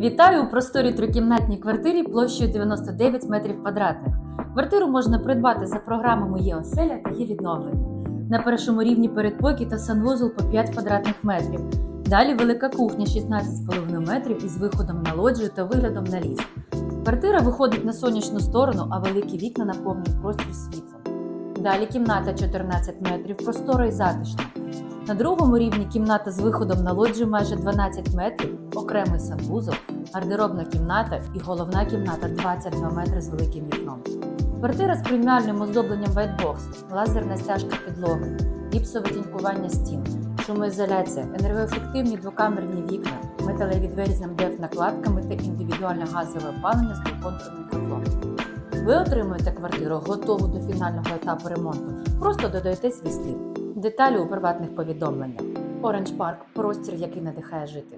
Вітаю у просторій трикімнатній квартирі площею 99 метрів квадратних. Квартиру можна придбати за програмами «Є оселя» та «Є відновлення». На першому рівні передпокій та санвузол по 5 квадратних метрів. Далі велика кухня 16,5 метрів із виходом на лоджію та виглядом на ліс. Квартира виходить на сонячну сторону, а великі вікна наповнюють простір світлом. Далі кімната 14 метрів, простора і затишна. На другому рівні кімната з виходом на лоджію майже 12 метрів, окремий санвузол, гардеробна кімната і головна кімната 22 метри з великим вікном. Квартира з преміальним оздобленням Whitebox, лазерна стяжка підлоги, гіпсове тінькування стін, шумоізоляція, енергоефективні двокамерні вікна, металеві двері з МДФ накладками та індивідуальне газове опалення з двоконтурним котлом. Ви отримуєте квартиру готову до фінального етапу ремонту. Просто додаєте свій слід. Деталі у приватних повідомленнях. Orange Park – простір, який надихає жити.